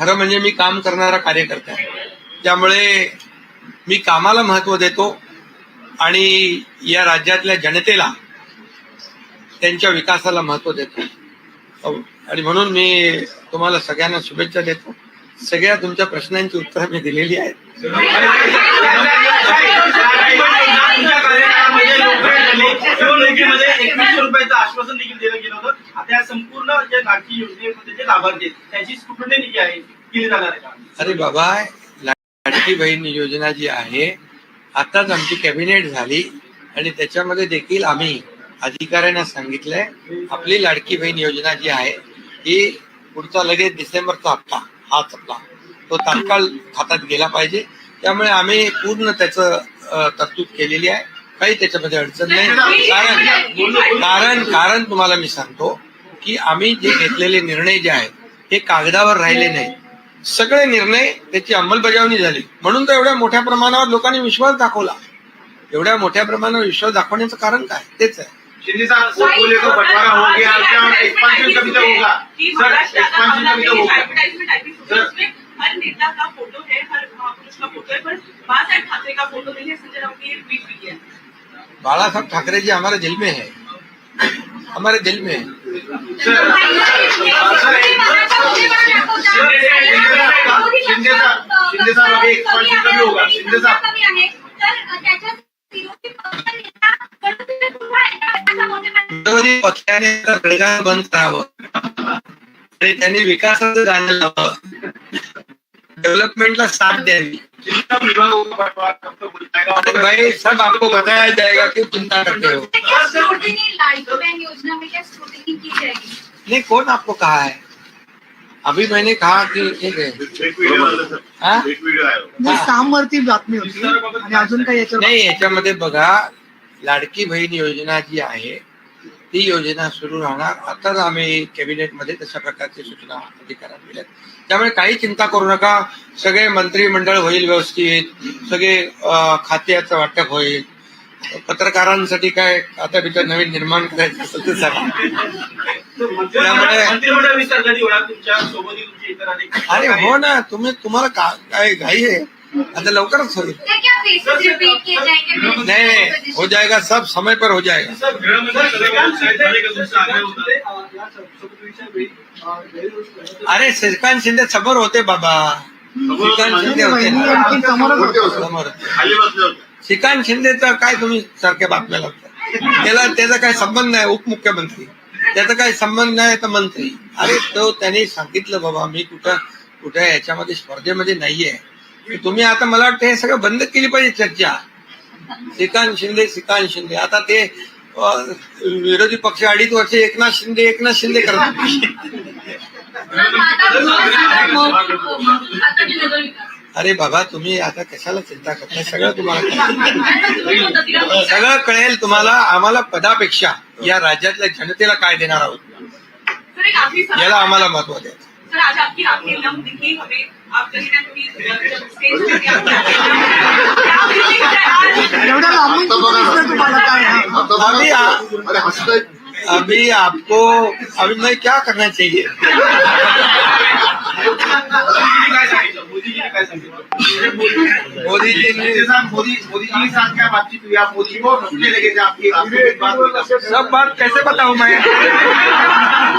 खरं म्हणजे मी काम करणारा कार्यकर्ता आहे त्यामुळे मी कामाला महत्त्व देतो आणि या राज्यातल्या जनतेला त्यांच्या विकासाला महत्त्व देतो आणि म्हणून मी तुम्हाला सगळ्यांना शुभेच्छा देतो सगळ्या तुमच्या प्रश्नांची उत्तरं मी दिलेली आहेत निवडणुकीमध्ये एकवीसशे रुपयाचं आश्वासन देखील दिलं गेलं या संपूर्ण जे लाडकी योजनेमध्ये जे लाभार्थी आहेत त्याची स्क्रुटनी जी आहे केली जाणार आहे. का अरे बाबा लाडकी बहीण योजना जी आहे आताच आमची कॅबिनेट झाली आणि त्याच्यामध्ये देखील आम्ही अधिकाऱ्यांना सांगितलंय आपली लाडकी बहीण योजना जी आहे ही पुढचा लगेच डिसेंबरचा हप्ता हाच हप्ता तो तात्काळ खात्यात गेला पाहिजे. त्यामुळे आम्ही पूर्ण त्याचं तरतूद केलेली आहे. काही त्याच्यामध्ये अडचण नाही. कारण कारण कारण तुम्हाला मी सांगतो की आम्ही जे घेतलेले निर्णय जे आहेत हे कागदावर राहिले नाही. सगळे निर्णय त्याची अंमलबजावणी झाली. म्हणून तर एवढ्या मोठ्या प्रमाणावर लोकांनी विश्वास दाखवला. एवढ्या मोठ्या प्रमाणावर विश्वास दाखवण्याचं कारण काय? तेच आहे. शिंदे साहब पोर्टफोलियो का बंटवारा हो गया क्या एक्सपांशन कभी तक होगा. कि सर महाराष्ट्र का एक्सपांशन मामला कभी में तक होगा. एडवर्टाइजमेंट आई थी सर। उसमें हर नेता का फोटो है हर महापुरुष का फोटो है पर बाळासाहेब ठाकरे का फोटो नहीं है संजय राउत ने ट्वीट भी किया। बाळासाहेब ठाकरे जी हमारे दिल में है। हमारे दिल में है। शिंदे साहब होगा शिंदे पक्षाने बंद करावं आणि त्यांनी विकासाचं गाणं लावावं. डेव्हलपमेंटला साथ द्यावी. जिनका विभाग होगा बंटवारा कब तक हो जाएगा अरे भाई सब आपको बताया जाएगा कि चिंता करते हो। लाडकी बहन योजना में क्या स्क्रूटनी की जाएगी? नहीं कौन आपको कहा है? अभी मैंने कहा कि एक है। एक व्हिडिओ आला सर। हा? एक व्हिडिओ आहे नाही सामवरती बातमी होती आणि अजून काही याच्यावर नाही याच्यामध्ये बघा। लाडकी बहीण योजना जी आहे। ती योजना सुरू राहणार. आताच आम्ही कॅबिनेटमध्ये तशा प्रकारची सूचना अधिकाऱ्यांना दिल्या त्यामुळे काही चिंता करू नका. सगळे मंत्रिमंडळ होईल व्यवस्थित. सगळे खात्याचं वाटप होईल. पत्रकारांसाठी काय आता बितर नवीन निर्माण करायचं असेल तर सांगा. त्यामुळे- अरे हो ना तुम्ही तुम्हाला का- काय घाई आहे? आता लवकरच होईल. नहीं नहीं हो जाएगा सब समय पर हो जाएगा। सर अरे श्रीकांत शिंदे समोर होते बाबा। श्रीकांत शिंदे होते। ना. श्रीकांत शिंदेचा काय तुम्ही सारख्या बातम्या लावता त्याला त्याचा काय संबंध नाही उपमुख्यमंत्री। त्याचा काय संबंध नाही तर मंत्री। अरे तो त्यांनी सांगितलं बाबा मी कुठं कुठं याच्यामध्ये स्पर्धेमध्ये नाहीये. तुम्ही आता मला वाटतं हे सगळं बंद केली पाहिजे चर्चा. श्रीकांत शिंदे श्रीकांत शिंदे. आता ते विरोधी पक्ष अडीच वर्ष एकनाथ शिंदे एकनाथ शिंदे करत अरे बाबा तुम्ही आता कशाला चिंता करता सगळं तुम्हाला सगळं कळेल तुम्हाला. आम्हाला पदापेक्षा या राज्यातल्या जनतेला काय देणार आहोत? याला आम्हाला महत्त्व द्यायचं. सर आज आपकी दिखी हमें आप कहीं ना कहीं स्टेज पे तो तो अभी अभी आपको अभी मैं क्या करना चाहिए? मोदी जी ने मोदी मोदी जी के साथ क्या बातचीत हुई? आप मोदी को लगे आपकी सब बात कैसे बताऊँ मैं?